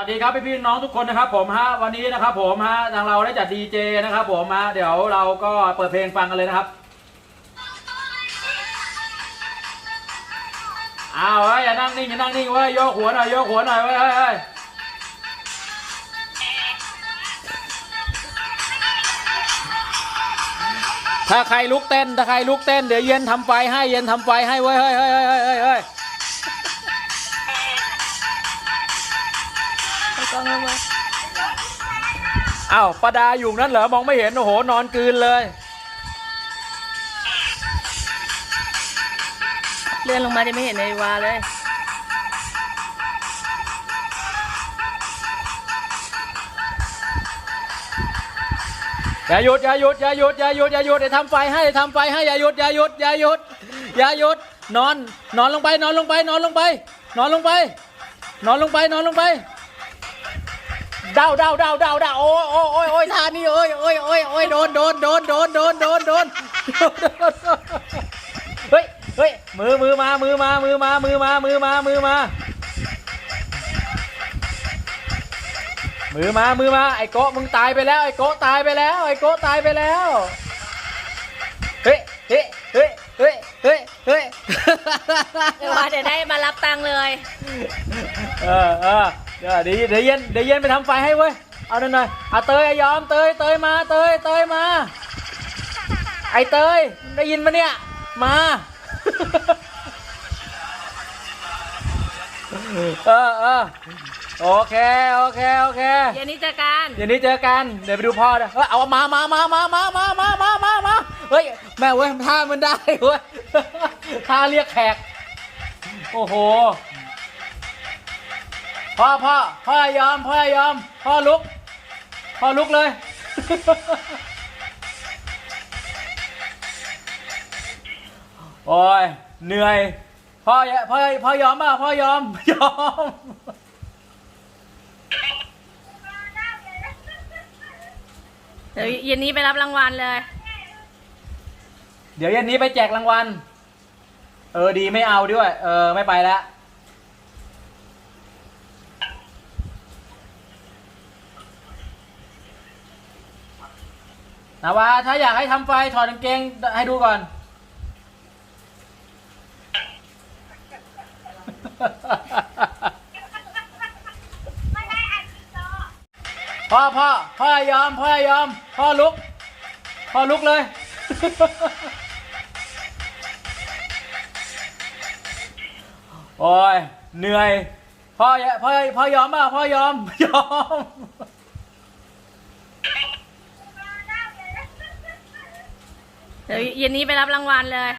สวัสดีครับพี่พี่น้องทุกคนนะครับผมฮะวันนี้นะครับผมฮะทางเราได้จัดดีเจนะครับผมฮะเดี๋ยวเราก็เปิดเพลงฟังกันเลยนะครับอ้าวเฮ้ยอย่านั่งนิ่งอย่านั่งนิ่งเว้ยโยกหัวหน่อยโยกหัวหน่อยเว้ยเฮ้ยเฮ้ยถ้าใครลุกเต้นถ้าใครลุกเต้นเดี๋ยวเย็นทำไฟให้เย็นทำไฟให้เว้ยเฮ้ยเฮ้ยเฮ้ยเฮ้ย กล้องแล้วมั้ยอ้าวประดาอยู่นั่นเหรอมองไม่เห็นโอ้โหนอนกลืนเลย เลื่อนลงมาจะไม่เห็นในวาเลยอย่าหยุดอย่าหยุดอย่าหยุดอย่าหยุดอย่าหยุดเดี๋ยวทำไฟให้ทำไฟให้อย่าหยุดอย่าหยุดอย่าหยุดอย่าหยุดนอน นอนลงไปนอนลงไปนอนลงไป นอนลงไป นอนลงไปนอนลงไป เดาเดาเดาเดาเดาโอ้ยโอ้ยโอ้ยโอ้ยท่านี้โอ้ยโอ้ยโอ้ยโอ้ยโดนโดนโดนโดนโดนโดนโดนเฮ้ยเฮ้ยมือมือมามือมามือมามือมามือมามือมามือมามือมาไอ้โกะมึงตายไปแล้วไอ้โกะตายไปแล้วไอ้โกะตายไปแล้วเฮ้ยเฮ้ยเฮ้ยเฮ้ยเฮ้ยเฮ้ยในวาเดี๋ยวได้มารับตังค์เลยเออเออ เดี๋ยวเดี๋ยวเดี๋ยวเย็นเดี๋ยวเย็นไปทำไฟให้เว้ย เอาหน่อยหน่อยเอาเตยไอ้ยอมเตยเตยมาเตยเตยมา ไอ้เตยได้ยินปะเนี่ย มาเออเออโอเคโอเคโอเคเย็นนี้เจอกันเดี๋ยวนี้เจอกันเดี๋ยวไปดูพ่อเดี๋ยวเอ้ยเอามามามามามามามามามามาเฮ้ยแม่เว้ยท่ามันได้เว้ยท่าเรียกแขกโอ้โห พ่อพ่อพ่อยอมพ่อยอมพ่อลุกพ่อลุกเลยโอ้ยเหนื่อยพ่ออย่าพ่อพ่อยอมป่ะพ่อยอมยอมเดี๋ยวเย็นนี้ไปรับรางวัลเลย เดี๋ยวเย็นนี้ไปแจกรางวัล เออดีไม่เอาด้วย เออไม่ไปแล้ว นะว่าถ้าอยากให้ทำไฟถอดกางเกงให้ดูก่อน พ่อพ่อพ่อยอมพ่อยอม พ่อลุก พ่อลุกเลย โอ้ยเหนื่อย พ่ออย่พ่อพ่อยอมป่ะพ่อยอมยอม เดี๋ยวเย็นนี้ไปรับรางวัลเลย